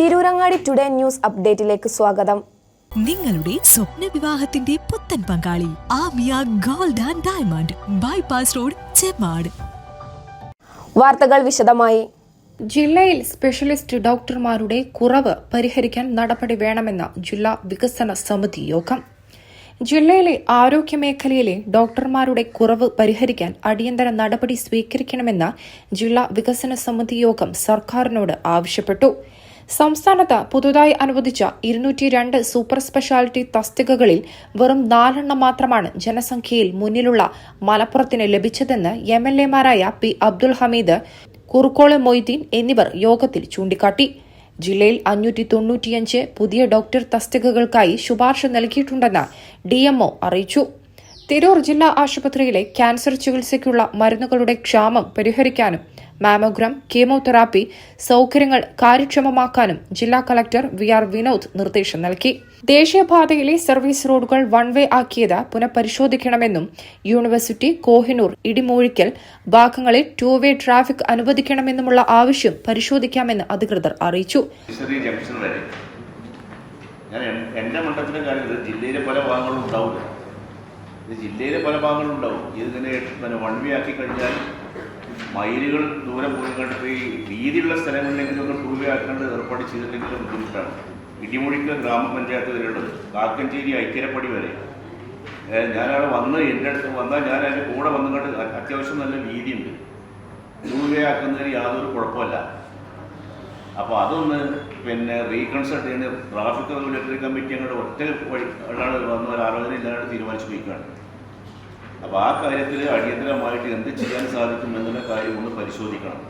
Tirurangadi today news അപ്ഡേറ്റിലേക്ക് സ്വാഗതം. നിങ്ങളുടെ സ്വപ്ന വിവാഹത്തിന്റെ പുത്തൻ പങ്കാളി Amiya gold and diamond bypass road Chemmad. വാർത്തകൾ വിശദമായി. ജില്ലയിൽ സ്പെഷ്യലിസ്റ്റ് ഡോക്ടർമാരുടെ കുറവ് പരിഹരിക്കാൻ നടപടി വേണമെന്ന ജില്ലാ വികസന സമിതി യോഗം. ജില്ലയിലെ ആരോഗ്യമേഖലയിലെ ഡോക്ടർമാരുടെ കുറവ് പരിഹരിക്കാൻ അടിയന്തര നടപടി സ്വീകരിക്കണമെന്ന ജില്ലാ വികസന സമിതി യോഗം സർക്കാരിനോട് ആവശ്യപ്പെട്ടു. സംസ്ഥാനത്ത് പുതുതായി അനുവദിച്ച ഇരുന്നൂറ്റി രണ്ട് സൂപ്പർ സ്പെഷ്യാലിറ്റി തസ്തികകളിൽ വെറും നാലെണ്ണം മാത്രമാണ് ജനസംഖ്യയിൽ മുന്നിലുള്ള മലപ്പുറത്തിന് ലഭിച്ചതെന്ന് എം എൽ എമാരായ പി അബ്ദുൽ ഹമീദ് കുറുക്കോളെ മൊയ്തീൻ എന്നിവർ യോഗത്തിൽ ചൂണ്ടിക്കാട്ടി. ജില്ലയിൽ അഞ്ഞൂറ്റി തൊണ്ണൂറ്റിയഞ്ച് പുതിയ ഡോക്ടർ തസ്തികകൾക്കായി ശുപാർശ നൽകിയിട്ടുണ്ടെന്ന് ഡിഎംഒ അറിയിച്ചു. തിരൂർ ജില്ലാ ആശുപത്രിയിലെ ക്യാൻസർ ചികിത്സയ്ക്കുള്ള മരുന്നുകളുടെ ക്ഷാമം പരിഹരിക്കാനും മാമോഗ്രാം കീമോതെറാപ്പി സൌകര്യങ്ങൾ കാര്യക്ഷമമാക്കാനും ജില്ലാ കളക്ടർ വി ആർ വിനോദ് നിർദ്ദേശം നൽകി. ദേശീയപാതയിലെ സർവീസ് റോഡുകൾ വൺ വേ ആക്കിയത് പുനഃപരിശോധിക്കണമെന്നും യൂണിവേഴ്സിറ്റി കോഹിനൂർ ഇടിമൂഴിക്കൽ ഭാഗങ്ങളിൽ ടു വേ ട്രാഫിക് അനുവദിക്കണമെന്നുമുള്ള ആവശ്യം പരിശോധിക്കാമെന്ന് അധികൃതർ അറിയിച്ചു. ഞാൻ എന്റെ മണ്ഡലത്തിന്റെ ജില്ലയിലെ പല ഭാഗങ്ങളും ഉണ്ടാവില്ല. ജില്ലയിലെ പല ഭാഗങ്ങളും ഉണ്ടാവും. ഇത് തന്നെ വൺ വേ ആക്കി കഴിഞ്ഞാൽ മൈലുകൾ ദൂരം പോയി കണ്ടിട്ട് ഈ വീതിയുള്ള സ്ഥലങ്ങളിലെങ്കിലും ടൂ വേ ആക്കേണ്ടത് ഏർപ്പാട് ചെയ്തില്ലെങ്കിൽ ബുദ്ധിമുട്ടാണ്. ഇടിമുഴിക്ക് ഗ്രാമപഞ്ചായത്ത് വരെയുള്ളത് കാക്കഞ്ചേരി ഐക്യരപ്പടി വരെ. ഞാനവിടെ വന്ന് എന്റെ അടുത്ത് വന്നാൽ ഞാൻ അതിന്റെ കൂടെ വന്നുകൊണ്ട് കണ്ട് അത്യാവശ്യം നല്ല വീതിയുണ്ട്. ആക്കുന്നതിന് യാതൊരു കുഴപ്പമില്ല. അപ്പോൾ അതൊന്ന് പിന്നെ റീകൺസൾട്ട് ചെയ്യുന്ന ട്രാഫിക് റെഗുലേറ്ററി കമ്മിറ്റി അങ്ങോട്ട് ഒറ്റ വഴി വന്ന ഒരു ആലോചന ഇല്ലാണ്ട് തീരുമാനിച്ചു പോയിക്കാണ് അപ്പോൾ ആ കാര്യത്തിൽ അടിയന്തരമായിട്ട് എന്ത് ചെയ്യാൻ സാധിക്കും എന്നുള്ള കാര്യം ഒന്ന് പരിശോധിക്കണം.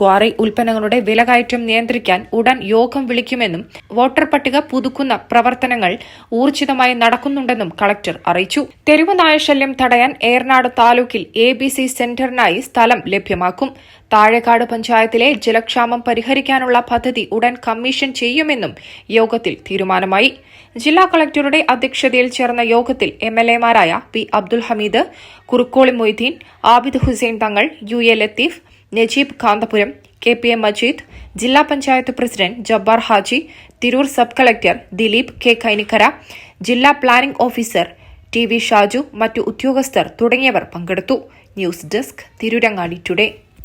ക്വാറി ഉൽപ്പന്നങ്ങളുടെ വിലകയറ്റം നിയന്ത്രിക്കാൻ ഉടൻ യോഗം വിളിക്കുമെന്നും വോട്ടർ പട്ടിക പുതുക്കുന്ന പ്രവർത്തനങ്ങൾ ഊർജിതമായി നടക്കുന്നുണ്ടെന്നും കളക്ടർ അറിയിച്ചു. തെരുവ് നായശല്യം തടയാൻ ഏറനാട് താലൂക്കിൽ എ ബി സി സെന്ററിനായി സ്ഥലം ലഭ്യമാക്കും. താഴെക്കാട് പഞ്ചായത്തിലെ ജലക്ഷാമം പരിഹരിക്കാനുള്ള പദ്ധതി ഉടൻ കമ്മീഷൻ ചെയ്യുമെന്നും യോഗത്തിൽ തീരുമാനമായി. ജില്ലാ കളക്ടറുടെ അധ്യക്ഷതയിൽ ചേർന്ന യോഗത്തിൽ M L എമാരായ P Abdul Hameed Kurukkoli Moideen Abid Hussain Thangal U A Latheef Najeeb Kanthapuram K P M Majeed ജില്ലാ panchayat president Jabbar Haji Tirur sub collector Dileep K Kainikkara ജില്ലാ planning officer T V Shaju മറ്റു ഉദ്യോഗസ്ഥർ തുടങ്ങിയവർ പങ്കെടുത്തു. News desk Tirurangadi today.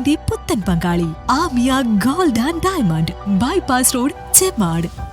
വിവാഹത്തിന്റെ പുത്തൻ പങ്കാളി Amiya gold and diamond. Bypass road Chemmad.